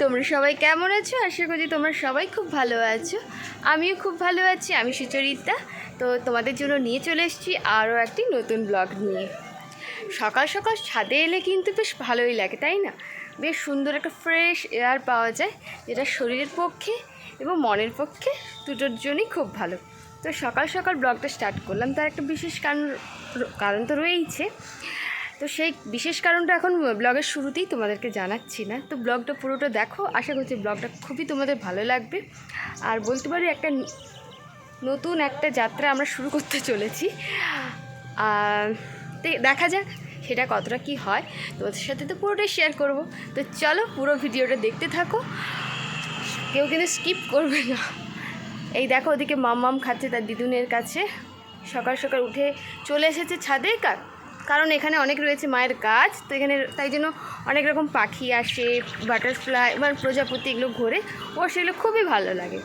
তোমরা সবাই কেমন আছো? আশা করি তোমরা সবাই খুব ভালো আছো। আমিও খুব ভালো আছি, আমি সুচরিতা। তো তোমাদের জন্য নিয়ে চলে এসেছি আরও একটি নতুন ব্লগ নিয়ে। সকাল সকাল ছাদে এলে কিন্তু বেশ ভালোই লাগে, তাই না? বেশ সুন্দর একটা ফ্রেশ এয়ার পাওয়া যায়, যেটা শরীরের পক্ষে এবং মনের পক্ষে দুটোর জন্যই খুব ভালো। তো সকাল সকাল ব্লগটা স্টার্ট করলাম, তার একটা বিশেষ কারণ কারণ তো রয়েইছে। তো সেই বিশেষ কারণটা এখন ব্লগের শুরুতেই তোমাদেরকে জানাচ্ছি না। তো ব্লগটা পুরোটা দেখো, আশা করছি ব্লগটা খুবই তোমাদের ভালো লাগবে। আর বলতে পারি একটা নতুন একটা যাত্রা আমরা শুরু করতে চলেছি। দেখা যাক সেটা কতটা কি হয় তোমাদের সাথে তো পুরোটাই শেয়ার করব। তো চলো পুরো ভিডিওটা দেখতে থাকো। কেউ কিন্তু স্কিপ করবে না। এই দেখো ওদিকে মাম মাম খাচ্ছে তার দিদুনের কাছে। সকাল সকাল উঠে চলে এসেছে ছাদে কা- কারণ এখানে অনেক রয়েছে মায়ের গাছ তো এখানে তাই জন্য অনেক রকম পাখি আসে বাটারফ্লাই মানে প্রজাপতি এগুলো ঘোরে। ওর সেগুলো খুবই ভালো লাগে।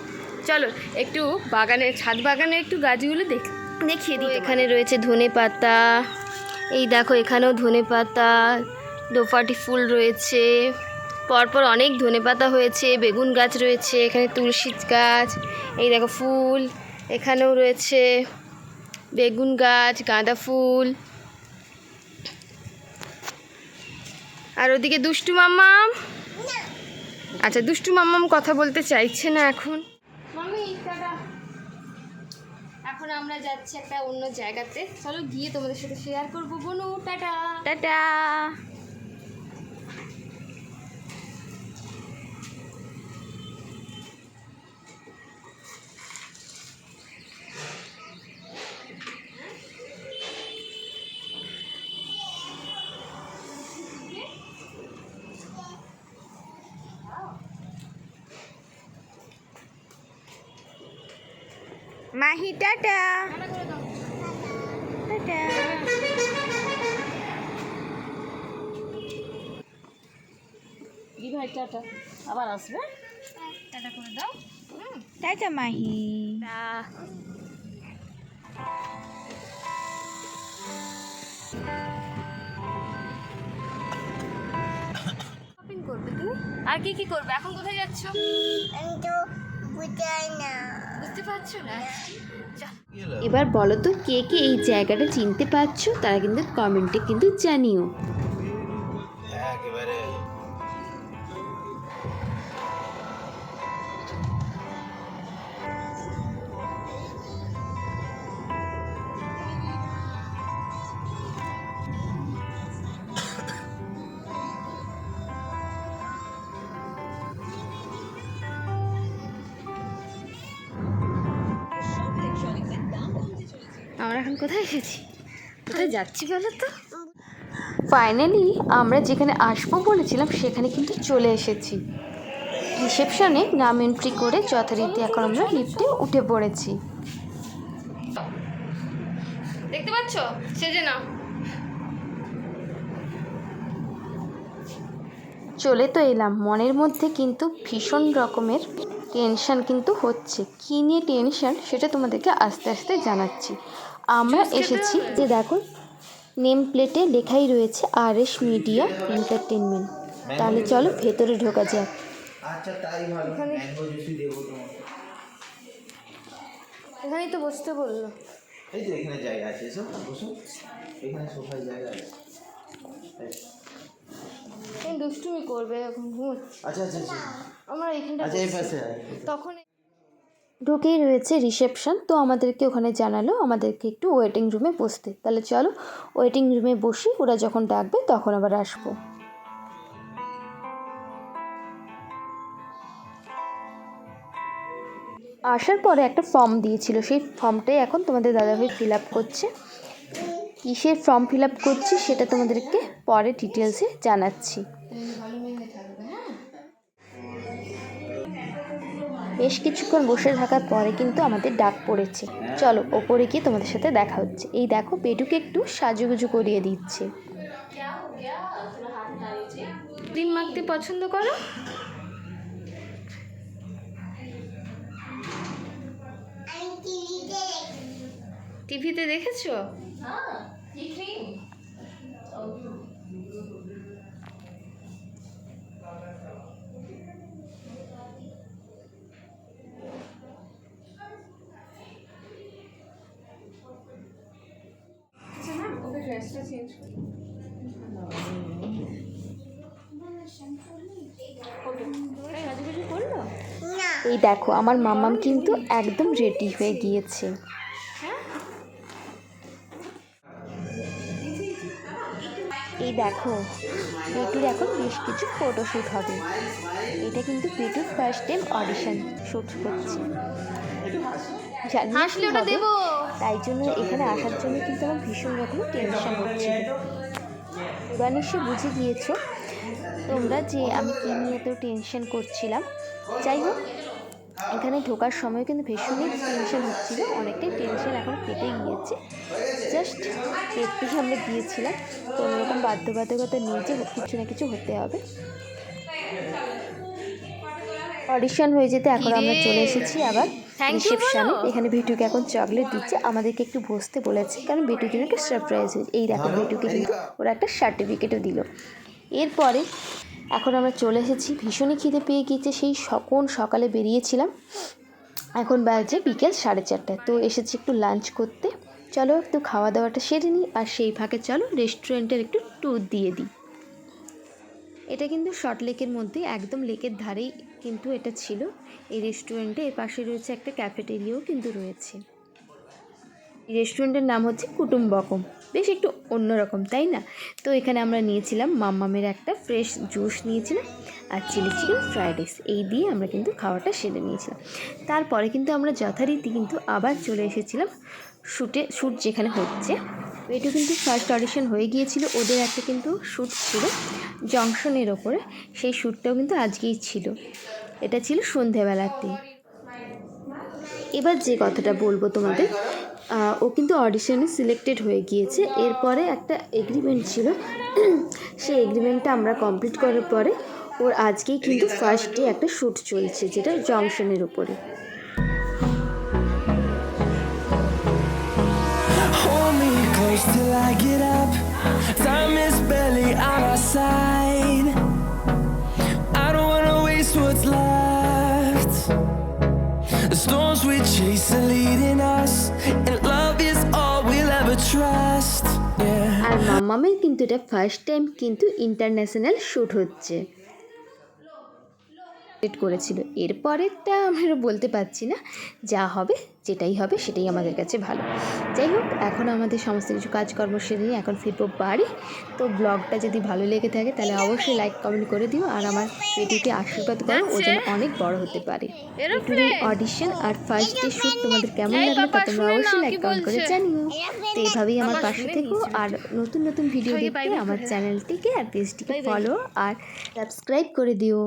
চলো একটু বাগানের, ছাদ বাগানে একটু গাছগুলো দেখ দেখিয়ে দিই এখানে রয়েছে ধনে পাতা এই দেখো, এখানেও ধনে পাতা, দোপাটি ফুল রয়েছে। পরপর অনেক ধনে পাতা হয়েছে, বেগুন গাছ রয়েছে, এখানে তুলসী গাছ, এই দেখো ফুল, এখানেও রয়েছে বেগুন গাছ, গাঁদা ফুল। আর ওদিকে দুষ্টু মাম্মাম? আচ্ছা দুষ্টু মাম্মাম কথা বলতে চাইছে না এখন। এখন আমরা যাচ্ছি একটা অন্য জায়গাতে। চলো গিয়ে তোমাদের সাথে শেয়ার করব। বোনু, tata. Tata. Mahi tata. Tata. দি ভাই টাটা। আবার আসবে? টাটা করে দাও। টাটা মাহি। শপিং করবে তুমি? আর কি কি করবে? এখন কোথায় যাচ্ছ? এবার বলো তো কে কে এই জায়গাটা চিনতে পারছ? তারা কিন্তু কমেন্টে কিন্তু জানিও। আমরা এখন কোথায় এসেছি কোথায় যাচ্ছি বলো তো? ফাইনালি আমরা যেখানে আসব বলেছিলাম সেখানে কিন্তু চলে এসেছি। রিসেপশনে নাম এন্ট্রি করে যথারীতি এখন আমরা লিফটে উঠে পড়েছি। দেখতে পাচ্ছ? সেজে নাও। চলে তো এলাম। মনের মধ্যে কিন্তু ভীষণ রকমের টেনশন কিন্তু হচ্ছে। কী নিয়ে টেনশন সেটা তোমাদেরকে আস্তে আস্তে জানাচ্ছি। আমরা এসেছি যে দেখো নেম প্লেটে লেখাই রয়েছে আর এস মিডিয়া এন্টারটেনমেন্ট তাহলে চলো ভেতরে ঢোকা যাক। আচ্ছা তাই ভালো। ম্যাঙ্গো জুসই দেবো তোমাকে। এখানেই তো বসতে বলল। এই তো এখানে জায়গা আছে এসো বসো। এখানে সোফায় জায়গা আছে। দুষ্টুমি করবে এখন আচ্ছা আচ্ছা আচ্ছা। আমরা এখানটা আচ্ছা এই পাশে তখন ঢুকেই রয়েছে রিসেপশন, তো আমাদেরকে ওখানে জানালো, আমাদেরকে একটু ওয়েটিং রুমে বসতে। তাহলে চলো, ওয়েটিং রুমে বসি, ওরা যখন ডাকবে তখন আবার আসব। আসার পরে একটা ফর্ম দিয়েছিল, সেই ফর্মটাই এখন তোমাদের দাদাভাই ফিল আপ করছে। কিসের ফর্ম ফিল আপ করছি সেটা তোমাদেরকে পরে ডিটেলসে জানাচ্ছি। বেশ কিছুক্ষণ বসে থাকার পরে কিন্তু আমাদের ডাক পড়েছে। চলো ওপরে গিয়ে তোমাদের সাথে দেখা হচ্ছে। এই দেখো পেটুকে একটু সাজুগুজু করিয়ে দিচ্ছে। ক্রিম মাখতে পছন্দ করো? টিভিতে দেখেছ? এই দেখো, আমার মামাম কিন্তু একদম রেডি হয়ে গিয়েছে। এই দেখো, পেটুর এখন বেশ কিছু ফটোশ্যুট হবে। এটা কিন্তু পেটুর ফার্স্ট টাইম অডিশন শ্যুট হচ্ছে জানি না কি হবে, তাই জন্য এখানে আসার জন্য কিন্তু আমার ভীষণ রকম টেনশন হচ্ছে। এবার বুঝে গিয়েছো তোমরা যে আমি কী নিয়ে এত টেনশন করছিলাম। যাই হোক এখানে ঢোকার সময় কিন্তু ভীষণই টেনশন হচ্ছিল অনেকটাই টেনশন এখন কেটে গিয়েছে। জাস্ট দেখতেই আমরা গিয়েছিলাম কোনো রকম বাধ্যবাধকতা নিয়ে যে কিছু না কিছু হতে হবে। অডিশন হয়ে যেতে এখন আমরা চলে এসেছি আবার। রিসেপশনে এখানে বিটুকে এখন চকলেট দিচ্ছে। আমাদেরকে একটু বসতে বলেছে কারণ বিটুর জন্য একটা সারপ্রাইজ হয়েছে। এই দেখো বিটুকে কিন্তু ওরা একটা সার্টিফিকেটও দিল। এরপরে এখন আমরা চলে এসেছি। ভীষণই খিদে পেয়ে গিয়েছে সেই সকল সকালে বেরিয়েছিলাম। এখন বাজে বিকেল সাড়ে চারটায়। তো এসেছি একটু লাঞ্চ করতে। চলো একটু খাওয়া দাওয়াটা সেরে নিই আর সেই ফাঁকে চলো রেস্টুরেন্টের একটু ট্যুর দিয়ে দিই। এটা কিন্তু শর্ট লেকের মধ্যে একদম লেকের ধারেই কিন্তু এটা ছিল। এই রেস্টুরেন্টে এর পাশে রয়েছে একটা ক্যাফেটেরিয়াও কিন্তু রয়েছে। এই রেস্টুরেন্টের নাম হচ্ছে কুটুম্বকম। বেশ একটু অন্যরকম, তাই না? তো এখানে আমরা নিয়েছিলাম মাম্মামের একটা ফ্রেশ জুস নিয়েছিলাম আর চিলি চিকেন ফ্রাইড রাইস এই দিয়ে আমরা কিন্তু খাওয়াটা সেরে নিয়েছিলাম। তারপরে কিন্তু আমরা যথারীতি কিন্তু আবার চলে এসেছিলাম শ্যুটে শ্যুট যেখানে হচ্ছে। এটু কিন্তু ফার্স্ট অডিশন হয়ে গিয়েছিল। ওদের একটা কিন্তু শ্যুট ছিল জংশনের ওপরে। সেই শ্যুটটাও কিন্তু আজকেই ছিল। এটা ছিল সন্ধেবেলাতে এবার যে কথাটা বলব তোমাদের ও কিন্তু অডিশনে সিলেক্টেড হয়ে গিয়েছে। এরপরে একটা এগ্রিমেন্ট ছিল। সেই এগ্রিমেন্টটা আমরা কমপ্লিট করার পরে ওর আজকেই কিন্তু ফার্স্ট ডে একটা শ্যুট চলছে, যেটা জংশনের উপরে close till I get up. Time is barely on our side. I don't wanna waste what's left. The storms we chase are leading us, and love is all we'll ever trust. Yeah. আর মাম্মামের কিন্তু এটা first time কিন্তু international shoot হচ্ছে Complete করেছিল। এরপরেরটা আমরা বলতে পারছি না যা হবে যেটাই হবে সেটাই আমাদের কাছে ভালো। যাই হোক এখন আমাদের সমস্ত কিছু কাজকর্ম সেরে নিয়ে এখন ফিরবো বাড়ি। তো ব্লগটা যদি ভালো লেগে থাকে তাহলে অবশ্যই লাইক কমেন্ট করে দিও আর আমার ভিডিওকে আশীর্বাদ করো ও যেন অনেক বড় হতে পারে। অডিশন আর ফার্স্ট ডে শ্যুট তোমাদের কেমন লাগল তা তোমরা অবশ্যই লাইক কমেন্ট করে জানিও। তো এভাবেই আমার পাশে থেকো আর নতুন নতুন ভিডিও দেখতে আমার চ্যানেলটিকে আর পেজটিকে ফলো আর সাবস্ক্রাইব করে দিও।